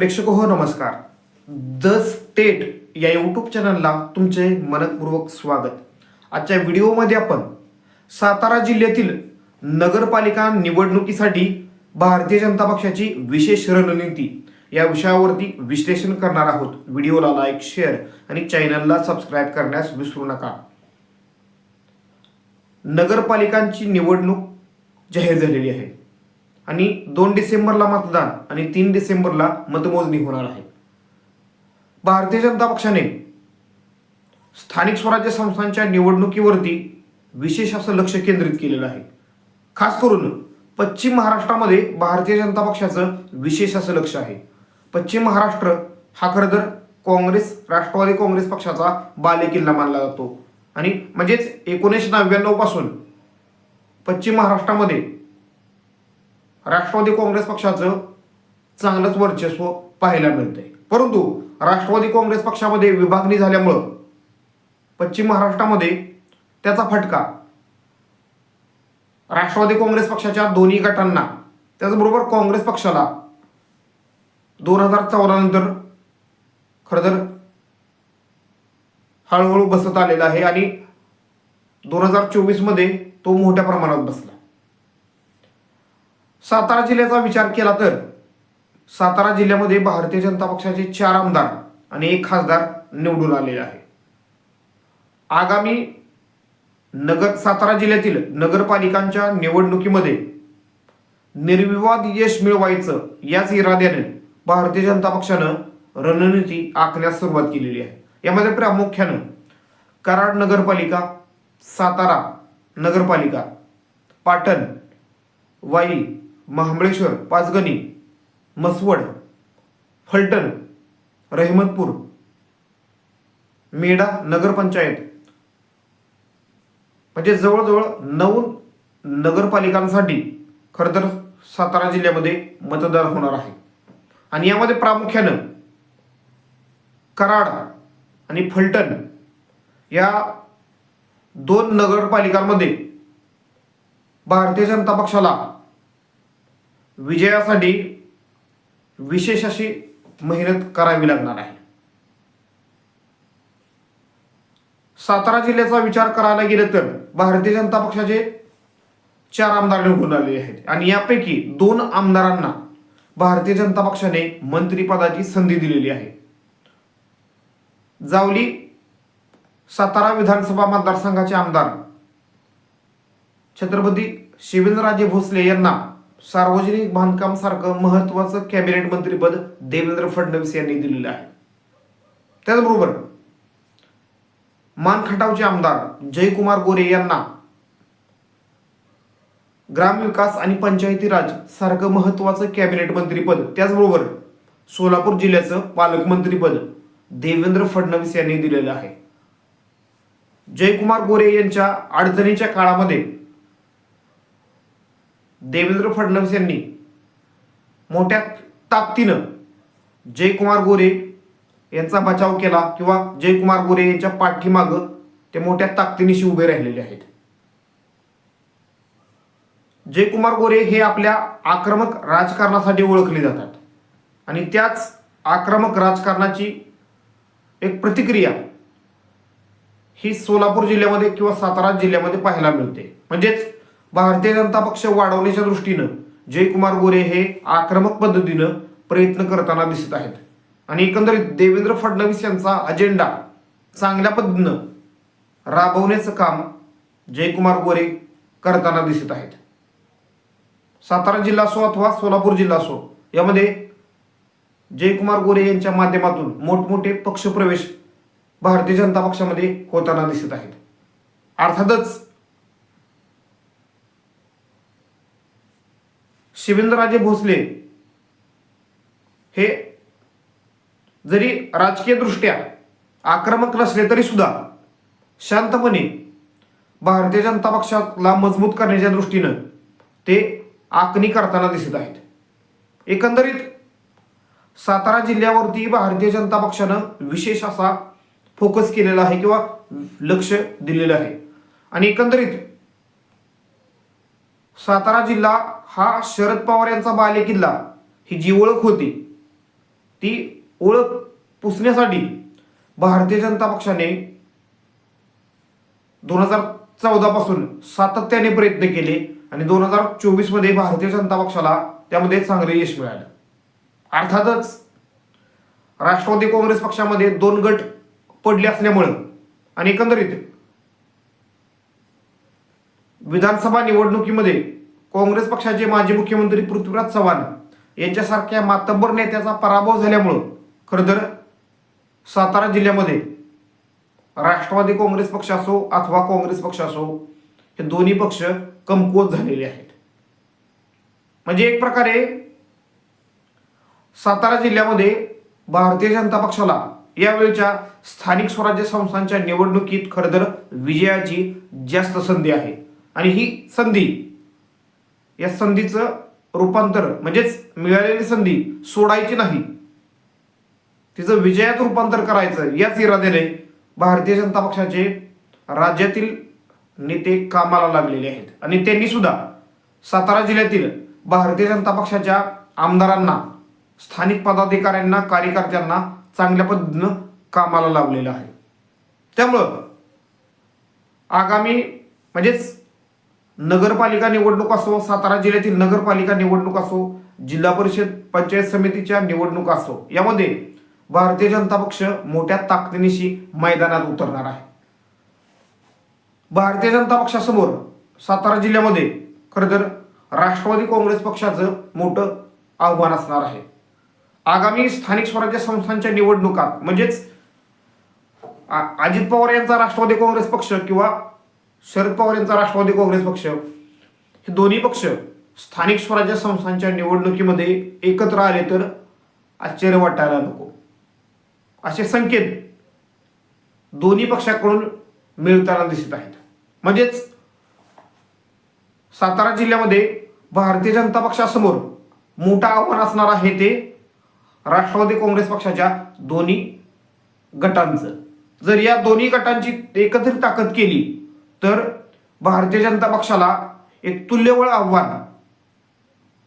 प्रेक्षक हो नमस्कार. द स्टेट या यूट्यूब चॅनलला तुमचे मनपूर्वक स्वागत. आजच्या व्हिडिओमध्ये आपण सातारा जिल्ह्यातील नगरपालिका निवडणुकीसाठी भारतीय जनता पक्षाची विशेष रणनीती या विषयावरती विश्लेषण करणार आहोत. व्हिडिओला लाईक शेअर आणि चॅनलला सबस्क्राईब करण्यास विसरू नका. नगरपालिकांची निवडणूक जाहीर झालेली आहे. आणि दोन डिसेंबरला मतदान आणि तीन डिसेंबरला मतमोजणी होणार आहे. भारतीय जनता पक्षाने स्थानिक स्वराज्य संस्थांच्या निवडणुकीवरती विशेष असं लक्ष केंद्रित केलेलं आहे. खास करून पश्चिम महाराष्ट्रामध्ये भारतीय जनता पक्षाचं विशेष असं लक्ष आहे. पश्चिम महाराष्ट्र हा खरं तर काँग्रेस राष्ट्रवादी काँग्रेस पक्षाचा बालेकिल्ला मानला जातो. आणि म्हणजेच एकोणीसशे नव्याण्णवपासून पश्चिम महाराष्ट्रामध्ये राष्ट्रवादी काँग्रेस पक्षाचं चांगलंच वर्चस्व पाहायला मिळतंय. परंतु राष्ट्रवादी काँग्रेस पक्षामध्ये विभागणी झाल्यामुळं पश्चिम महाराष्ट्रामध्ये त्याचा फटका राष्ट्रवादी काँग्रेस पक्षाच्या दोन्ही गटांना त्याचबरोबर काँग्रेस पक्षाला दोन हजार चौदानंतर खरं तर हळूहळू बसत आलेला आहे आणि दोन हजार चोवीसमध्ये तो मोठ्या प्रमाणात बसला. सातारा जिल्ह्याचा विचार केला तर सातारा जिल्ह्यामध्ये भारतीय जनता पक्षाचे चार आमदार आणि एक खासदार निवडून आलेले आहे. आगामी नगर सातारा जिल्ह्यातील नगरपालिकांच्या निवडणुकीमध्ये निर्विवाद यश मिळवायचं याच इराद्याने भारतीय जनता पक्षानं रणनीती आखण्यास सुरुवात केलेली आहे. यामध्ये प्रामुख्यानं कराड नगरपालिका सातारा नगरपालिका पाटण वाई महाबळेश्वर पाचगणी मसवड फलटण रहिमतपूर मेढा नगरपंचायत. म्हणजे जवळजवळ नऊ नगरपालिकांसाठी खरं तर सातारा जिल्ह्यामध्ये मतदान होणार आहे. आणि यामध्ये प्रामुख्यानं कराड आणि फलटण या दोन नगरपालिकांमध्ये भारतीय जनता पक्षाला विजयासाठी विशेष अशी मेहनत करावी लागणार आहे. सातारा जिल्ह्याचा विचार करायला गेलं तर भारतीय जनता पक्षाचे चार आमदार निवडून आलेले आहेत. आणि यापैकी दोन आमदारांना भारतीय जनता पक्षाने मंत्रिपदाची संधी दिलेली आहे. जावली सातारा विधानसभा मतदारसंघाचे आमदार छत्रपती शिवेंद्रराजे भोसले यांना सार्वजनिक बांधकाम सारखं महत्वाचं कॅबिनेट मंत्रीपद देवेंद्र फडणवीस यांनी दिलेलं आहे. त्याचबरोबर मानखटावचे आमदार जयकुमार गोरे यांना ग्रामविकास आणि पंचायती राज सारखं महत्वाचं कॅबिनेट मंत्रीपद त्याचबरोबर सोलापूर जिल्ह्याचं पालकमंत्रीपद देवेंद्र फडणवीस यांनी दिलेलं आहे. जयकुमार गोरे यांच्या अडचणीच्या काळामध्ये देवेंद्र फडणवीस यांनी मोठ्या ताकदीनं जयकुमार गोरे यांचा बचाव केला किंवा जयकुमार गोरे यांच्या पाठीमागं ते मोठ्या ताकदीनिशी उभे राहिलेले आहेत. जयकुमार गोरे हे आपल्या आक्रमक राजकारणासाठी ओळखले जातात. आणि त्याच आक्रमक राजकारणाची एक प्रतिक्रिया ही सोलापूर जिल्ह्यामध्ये किंवा सातारा जिल्ह्यामध्ये पाहायला मिळते. म्हणजेच भारतीय जनता पक्ष वाढवण्याच्या दृष्टीनं जयकुमार गोरे हे आक्रमक पद्धतीनं प्रयत्न करताना दिसत आहेत. आणि एकंदरीत देवेंद्र फडणवीस यांचा अजेंडा चांगल्या पद्धतीनं राबवण्याचं काम जयकुमार गोरे करताना दिसत आहेत. सातारा जिल्हा असो अथवा सोलापूर जिल्हा असो यामध्ये जयकुमार गोरे यांच्या माध्यमातून मोठमोठे पक्षप्रवेश भारतीय जनता पक्षामध्ये होताना दिसत आहेत. अर्थातच शिवेंद्रराजे भोसले हे जरी राजकीय दृष्ट्या आक्रमक नसले तरी सुद्धा शांतपणे भारतीय जनता पक्षाला मजबूत करण्याच्या दृष्टीनं ते आखणी करताना दिसत आहेत. एकंदरीत सातारा जिल्ह्यावरती भारतीय जनता पक्षानं विशेष असा फोकस केलेला आहे किंवा लक्ष दिलेलं आहे. आणि एकंदरीत सातारा जिल्हा हा शरद पवार यांचा बालेकिल्ला ही जी ओळख होती ती ओळख पुसण्यासाठी भारतीय जनता पक्षाने दोन हजार चौदापासून सातत्याने प्रयत्न केले आणि दोन हजार चोवीसमध्ये भारतीय जनता पक्षाला त्यामध्ये चांगले यश मिळालं. अर्थातच राष्ट्रवादी काँग्रेस पक्षामध्ये दोन गट पडले असल्यामुळं आणि एकंदरीत विधानसभा निवडणुकीमध्ये काँग्रेस पक्षाचे माजी मुख्यमंत्री पृथ्वीराज चव्हाण यांच्यासारख्या मातब्बर नेत्याचा पराभव झाल्यामुळं खरं तर सातारा जिल्ह्यामध्ये राष्ट्रवादी काँग्रेस पक्ष असो अथवा काँग्रेस पक्ष असो हे दोन्ही पक्ष कमकुवत झालेले आहेत. म्हणजे एक प्रकारे सातारा जिल्ह्यामध्ये भारतीय जनता पक्षाला यावेळच्या स्थानिक स्वराज्य संस्थांच्या निवडणुकीत खरं तर विजयाची जास्त संधी आहे. आणि ही संधी. या संधीचं रूपांतर म्हणजेच मिळालेली संधी सोडायची नाही. तिचं विजयात रूपांतर करायचं याच इराद्याने भारतीय जनता पक्षाचे राज्यातील नेते कामाला लागलेले आहेत. आणि त्यांनी सुद्धा सातारा जिल्ह्यातील भारतीय जनता पक्षाच्या आमदारांना स्थानिक पदाधिकाऱ्यांना कार्यकर्त्यांना चांगल्या पद्धतीनं कामाला लावलेलं आहे. त्यामुळं आगामी म्हणजेच नगरपालिका निवडणूक असो सातारा जिल्ह्यातील नगरपालिका निवडणूक असो जिल्हा परिषद पंचायत समितीच्या निवडणूक असो यामध्ये भारतीय जनता पक्ष मोठ्या ताकदीनिशी मैदानात उतरणार आहे. भारतीय जनता पक्षासमोर सातारा जिल्ह्यामध्ये खरं तर राष्ट्रवादी काँग्रेस पक्षाचं मोठं आव्हान असणार आहे. आगामी स्थानिक स्वराज्य संस्थांच्या निवडणुकात म्हणजेच अजित पवार यांचा राष्ट्रवादी काँग्रेस पक्ष किंवा शरद पवार यांचा राष्ट्रवादी काँग्रेस पक्ष. हे दोन्ही पक्ष स्थानिक स्वराज्य संस्थांच्या निवडणुकीमध्ये एकत्र आले तर आश्चर्य वाटायला नको. असे संकेत दोन्ही पक्षाकडून मिळताना दिसत आहेत. म्हणजेच सातारा जिल्ह्यामध्ये भारतीय जनता पक्षासमोर मोठं आव्हान असणार आहे ते राष्ट्रवादी काँग्रेस पक्षाच्या दोन्ही गटांचं. जर या दोन्ही गटांची एकत्रित ताकद केली तर भारतीय जनता पक्षाला एक तुल्यबळ आव्हान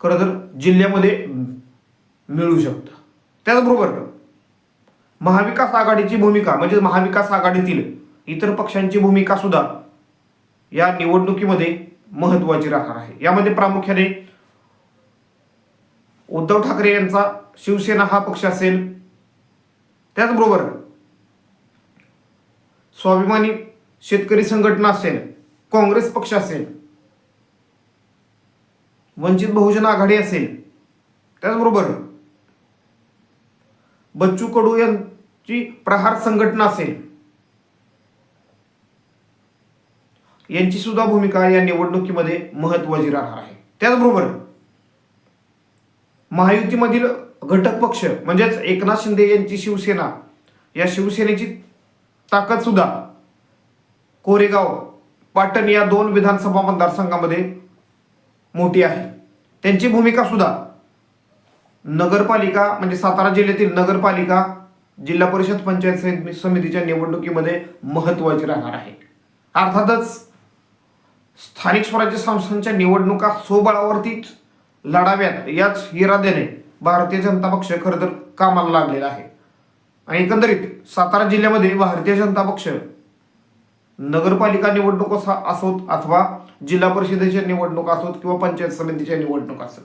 खरं तर जिल्ह्यामध्ये मिळू शकतं. त्याचबरोबर महाविकास आघाडीची भूमिका म्हणजे महाविकास आघाडीतील इतर पक्षांची भूमिका सुद्धा या निवडणुकीमध्ये महत्वाची राहणार आहे. यामध्ये प्रामुख्याने उद्धव ठाकरे यांचा शिवसेना हा पक्ष असेल. त्याचबरोबर स्वाभिमानी शेतकरी संघटना असेल काँग्रेस पक्ष असेल वंचित बहुजन आघाडी असेल त्याचबरोबर बच्चू कडू यांची प्रहार संघटना असेल यांची सुद्धा भूमिका या निवडणुकीमध्ये महत्वाची राहणार आहे. त्याचबरोबर महायुतीमधील घटक पक्ष म्हणजेच एकनाथ शिंदे यांची शिवसेना या शिवसेनेची ताकद सुद्धा कोरेगाव पाटण या दोन विधानसभा मतदारसंघामध्ये मोठी आहे. त्यांची भूमिका सुद्धा नगरपालिका म्हणजे सातारा जिल्ह्यातील नगरपालिका जिल्हा परिषद पंचायत समितीच्या निवडणुकीमध्ये महत्वाची राहणार आहे. अर्थातच स्थानिक स्वराज्य संस्थांच्या निवडणुका स्वबळावरतीच लढाव्यात. याच इराद्याने भारतीय जनता पक्ष खरं तर कामाला लागलेला आहे. आणि एकंदरीत सातारा जिल्ह्यामध्ये भारतीय जनता पक्ष नगरपालिका निवडणूक असा असोत अथवा जिल्हा परिषदेच्या निवडणूक असोत किंवा पंचायत समितीच्या निवडणूक असोत.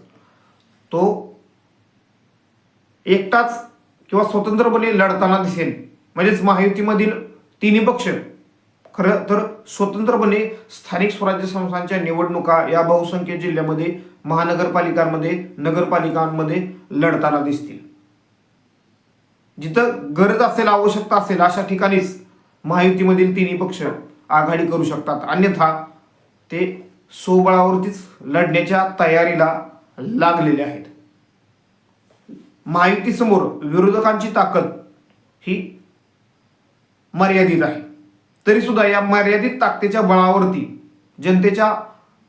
तो एकटाच किंवा स्वतंत्रपणे लढताना दिसेल. म्हणजेच महायुतीमधील तिन्ही पक्ष खरं तर स्वतंत्रपणे स्थानिक स्वराज्य संस्थांच्या निवडणुका या बहुसंख्य जिल्ह्यामध्ये महानगरपालिकांमध्ये नगरपालिकांमध्ये लढताना दिसतील. जिथं गरज असेल आवश्यकता असेल अशा ठिकाणीच महायुतीमधील तिन्ही पक्ष आघाडी करू शकतात. अन्यथा ते सोबळावरतीच लढण्याच्या तयारीला लागलेले आहेत. माहितीसमोर विरोधकांची ताकद ही मर्यादित आहे. तरी सुद्धा या मर्यादित ताकदीच्या बळावरती जनतेच्या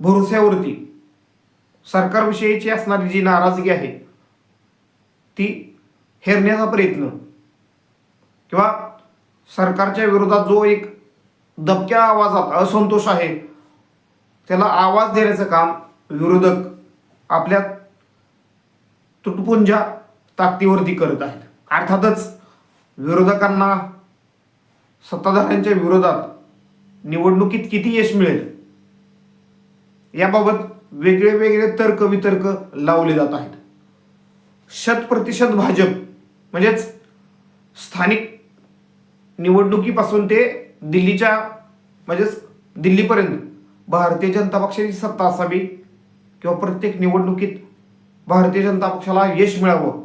भरोश्यावरती सरकारविषयीची असणारी जी नाराजगी आहे ती हेरण्याचा प्रयत्न किंवा सरकारच्या विरोधात जो एक दबक्या आवाजात असंतोष आहे. त्याला आवाज देण्याचं काम विरोधक आपल्या तुटपुंजा ताकदीवरती करत आहेत. अर्थातच विरोधकांना सत्ताधाऱ्यांच्या विरोधात निवडणुकीत किती यश मिळेल? याबाबत वेगळे वेगळे तर्क वितर्क लावले जात आहेत. शत प्रतिशत भाजप म्हणजेच स्थानिक निवडणुकीपासून ते दिल्लीच्या म्हणजेच दिल्लीपर्यंत भारतीय जनता पक्षाची सत्ता असावी किंवा प्रत्येक निवडणुकीत भारतीय जनता पक्षाला यश मिळावं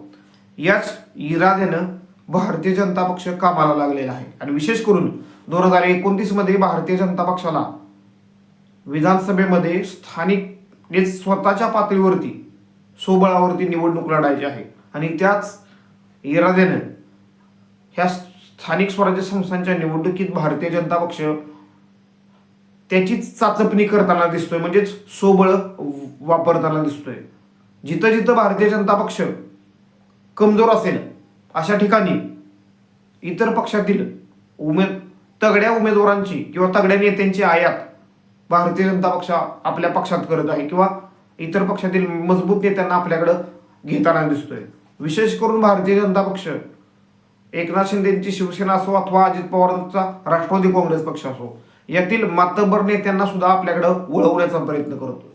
याच इराद्यानं भारतीय जनता पक्ष कामाला लागलेला आहे. आणि विशेष करून दोन हजार एकोणतीसमध्ये भारतीय जनता पक्षाला विधानसभेमध्ये स्थानिक म्हणजे स्वतःच्या पातळीवरती स्वबळावरती निवडणूक लढायची आहे. आणि त्याच इराद्यानं ह्या स्थानिक स्वराज्य संस्थांच्या निवडणुकीत भारतीय जनता पक्ष त्याचीच चाचपणी करताना दिसतोय म्हणजेच सोबळ वापरताना दिसतोय. जिथं जिथं भारतीय जनता पक्ष कमजोर असेल अशा ठिकाणी इतर पक्षातील उमेद तगड्या उमेदवारांची किंवा तगड्या नेत्यांची आयात भारतीय जनता पक्ष आपल्या पक्षात करत आहे किंवा इतर पक्षातील मजबूत नेत्यांना आपल्याकडं घेताना दिसतोय. विशेष करून भारतीय जनता पक्ष एकनाथ शिंदेची शिवसेना असो अथवा अजित पवारांचा राष्ट्रवादी काँग्रेस पक्ष असो यातील मातबर नेत्यांना सुद्धा आपल्याकडं वळवण्याचा प्रयत्न करतो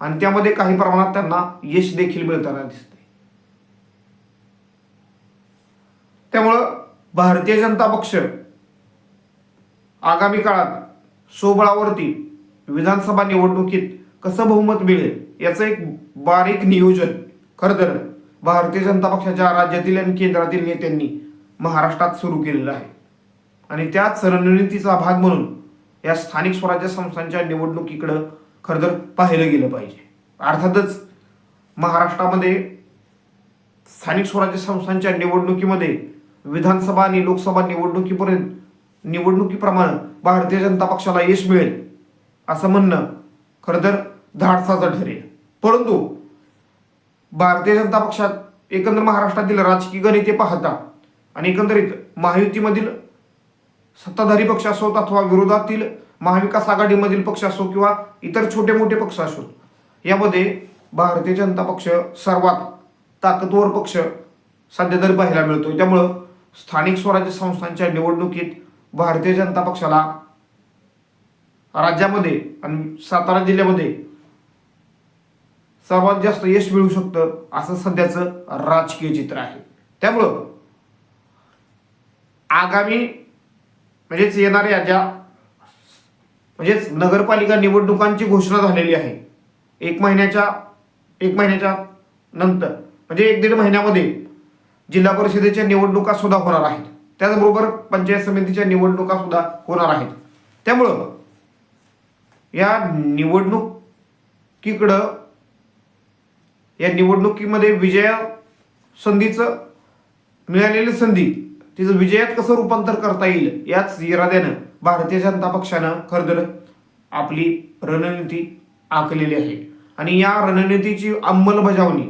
आणि त्यामध्ये काही प्रमाणात त्यांना यश देखील मिळताना दिसते त्यामुळं भारतीय जनता पक्ष आगामी काळात सोबळावरती विधानसभा निवडणुकीत कसं बहुमत मिळेल याचं एक बारीक नियोजन खरं तर भारतीय जनता पक्षाच्या राज्यातील आणि केंद्रातील नेत्यांनी महाराष्ट्रात सुरू केलेलं आहे. आणि त्याच रणनीतीचा भाग म्हणून या स्थानिक स्वराज्य संस्थांच्या निवडणुकीकडं खरं तर पाहिलं गेलं पाहिजे. अर्थातच महाराष्ट्रामध्ये स्थानिक स्वराज्य संस्थांच्या निवडणुकीमध्ये विधानसभा आणि लोकसभा निवडणुकीपर्यंत निवडणुकीप्रमाणे भारतीय जनता पक्षाला यश मिळेल असं म्हणणं खरं तर धाडसाचं ठरेल. परंतु भारतीय जनता पक्षात एकंदर महाराष्ट्रातील राजकीय गणिते पाहता आणि एकंदरीत महायुतीमधील सत्ताधारी पक्ष असोत अथवा विरोधातील महाविकास आघाडीमधील पक्ष असो किंवा इतर छोटे मोठे पक्ष असोत यामध्ये भारतीय जनता पक्ष सर्वात ताकदवर पक्ष सध्या तरी पाहायला मिळतोय. त्यामुळं स्थानिक स्वराज्य संस्थांच्या निवडणुकीत भारतीय जनता पक्षाला राज्यामध्ये आणि सातारा जिल्ह्यामध्ये सर्वात जास्त यश मिळू शकतं असं सध्याचं राजकीय चित्र आहे. त्यामुळं आगामी म्हणजेच येणाऱ्या ज्या म्हणजेच नगरपालिका निवडणुकांची घोषणा झालेली आहे एक महिन्याच्या एक महिन्याच्या नंतर म्हणजे एक दीड महिन्यामध्ये जिल्हा परिषदेच्या निवडणुका सुद्धा होणार आहेत. त्याचबरोबर पंचायत समितीच्या निवडणुका सुद्धा होणार आहेत. त्यामुळं या निवडणुकीकडं या निवडणुकीमध्ये विजया संधीचं मिळालेली संधी तिचं विजयात कसं रूपांतर करता येईल याच इराद्यानं भारतीय जनता पक्षानं खरंतर आपली रणनीती आखलेली आहे. आणि या रणनीतीची अंमलबजावणी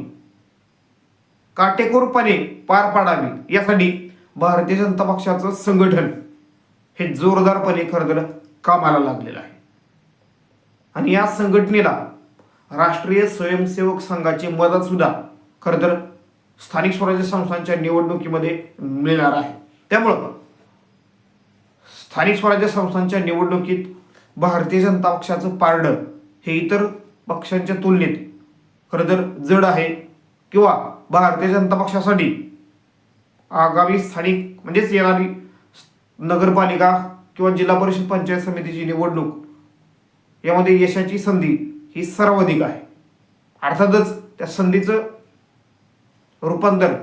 काटेकोरपणे पार पाडावी यासाठी भारतीय जनता पक्षाचं संघटन हे जोरदारपणे खरंतर कामाला लागलेलं आहे. आणि या संघटनेला राष्ट्रीय स्वयंसेवक संघाची मदत सुद्धा खरंतर स्थानिक स्वराज्य संस्थांच्या निवडणुकीमध्ये मिळणार आहे. त्यामुळं स्थानिक स्वराज्य संस्थांच्या निवडणुकीत भारतीय जनता पक्षाचं पारडं हे इतर पक्षांच्या तुलनेत खरं तर जड आहे किंवा भारतीय जनता पक्षासाठी आगामी स्थानिक म्हणजेच येणारी नगरपालिका किंवा जिल्हा परिषद पंचायत समितीची निवडणूक यामध्ये यशाची संधी ही सर्वाधिक आहे. अर्थातच त्या संधीचं रूपांतर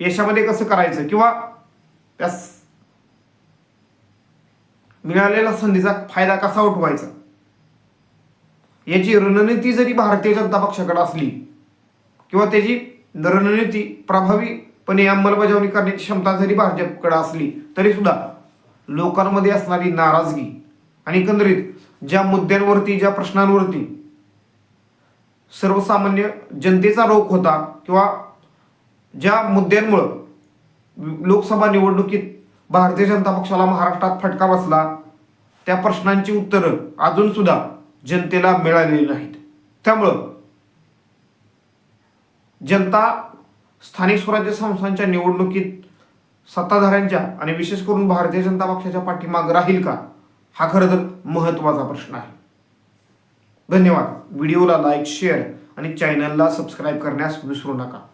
यशामध्ये कसं करायचं किंवा त्या मिळालेल्या संधीचा फायदा कसा उठवायचा? याची रणनीती जरी भारतीय जनता पक्षाकडे असली किंवा त्याची रणनीती प्रभावीपणे अंमलबजावणी करण्याची क्षमता जरी भाजपकडे असली तरी सुद्धा लोकांमध्ये असणारी नाराजगी आणि एकंदरीत ज्या मुद्द्यांवरती ज्या प्रश्नांवरती सर्वसामान्य जनतेचा रोख होता किंवा ज्या मुद्द्यांमुळं लोकसभा निवडणुकीत भारतीय जनता पक्षाला महाराष्ट्रात फटका बसला. त्या प्रश्नांची उत्तरं अजून सुद्धा जनतेला मिळालेली नाहीत. त्यामुळं जनता स्थानिक स्वराज्य संस्थांच्या निवडणुकीत सत्ताधाऱ्यांच्या आणि विशेष करून भारतीय जनता पक्षाच्या पाठीमाग राहील का? हा खरं तर महत्त्वाचा प्रश्न आहे. धन्यवाद. व्हिडिओला लाईक शेअर आणि चॅनलला सबस्क्राईब करण्यास विसरू नका.